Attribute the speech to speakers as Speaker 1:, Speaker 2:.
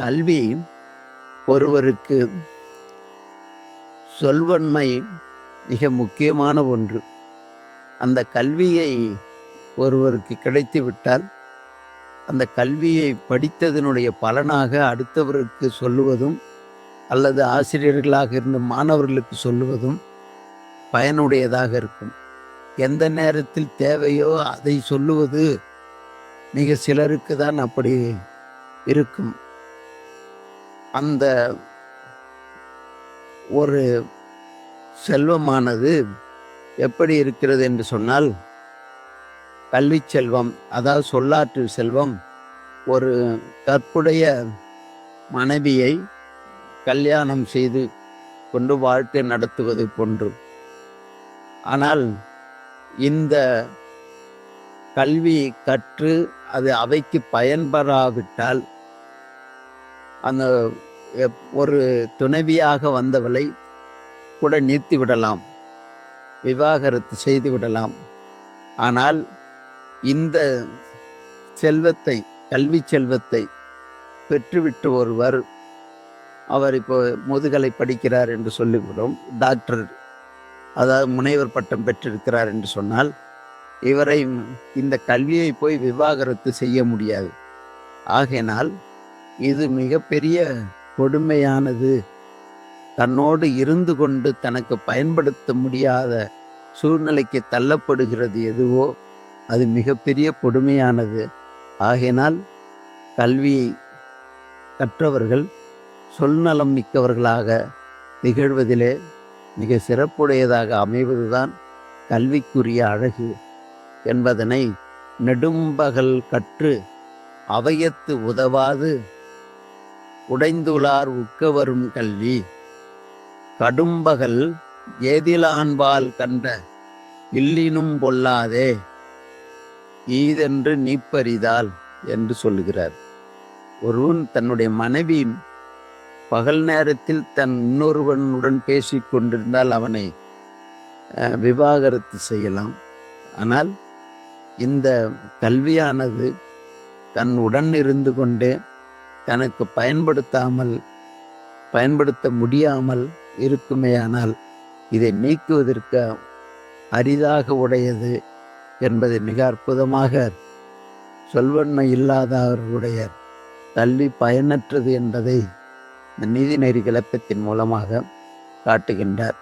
Speaker 1: கல்வி ஒருவருக்கு சொல்வன்மை மிக முக்கியமான ஒன்று. அந்த கல்வியை ஒருவருக்கு கிடைத்து விட்டால் அந்த கல்வியை படித்ததனுடைய பலனாக அடுத்தவருக்கு சொல்லுவதும் அல்லது ஆசிரியர்களாக இருந்த மாணவர்களுக்கு சொல்லுவதும் பயனுடையதாக இருக்கும். எந்த நேரத்தில் தேவையோ அதை சொல்லுவது மிக சிலருக்கு தான் அப்படி இருக்கும். அந்த ஒரு செல்வமானது எப்படி இருக்கிறது என்று சொன்னால் கல்வி செல்வம் அதாவது சொல்லாற்று செல்வம் ஒரு கற்புடைய மனைவியை கல்யாணம் செய்து கொண்டு வாழ்க்கை நடத்துவது போன்று. ஆனால் இந்த கல்வி கற்று அது அவைக்கு பயன்பெறாவிட்டால் அந்த ஒரு துணைவியாக வந்தவளை கூட நிறுத்தி விடலாம் விவாகரத்து செய்து விடலாம். ஆனால் இந்த செல்வத்தை கல்வி செல்வத்தை பெற்றுவிட்டு ஒருவர் அவர் இப்போ முதுகலை படிக்கிறார் என்று சொல்லிவிடும் டாக்டர் அதாவது முனைவர் பட்டம் பெற்றிருக்கிறார் என்று சொன்னால் இவரை இந்த கல்வியை போய் விவாகரத்து செய்ய முடியாது. ஆகையினால் இது மிகப்பெரிய கொடுமையானது. தன்னோடு இருந்து கொண்டு தனக்கு பயன்படுத்த முடியாத சூழ்நிலைக்கு தள்ளப்படுகிறது எதுவோ அது மிகப்பெரிய கொடுமையானது. ஆகையினால் கல்வியை கற்றவர்கள் சொல்நலம் மிக்கவர்களாக திகழ்வதிலே மிக சிறப்புடையதாக அமைவதுதான் கல்விக்குரிய அழகு என்பதனை நெடும்பகல் கற்று அவையத்து உதவாது உடைந்துலார் உட்க வரும் கல்வி கடும்பகல் ஏதிலான்பால் கண்ட இல்லினும் பொல்லாதே ஈதென்று நீப்பறிதால் என்று சொல்லுகிறார். ஒருவன் தன்னுடைய மனைவி பகல் நேரத்தில் தன் இன்னொருவனுடன் பேசி கொண்டிருந்தால் அவனை விவாகரத்து செய்யலாம். ஆனால் இந்த கல்வியானது தன் உடன் இருந்து கொண்டே தனக்கு பயன்படுத்தாமல் பயன்படுத்த முடியாமல் இருக்குமேயானால் இதை நீக்குவதற்கு அரிதாக உடையது என்பதை மிக அற்புதமாக சொல்வன்மை இல்லாதவர்களுடைய தள்ளி பயனற்றது என்பதை இந்த நீதிநெறி விளக்கத்தின் மூலமாக காட்டுகின்றார்.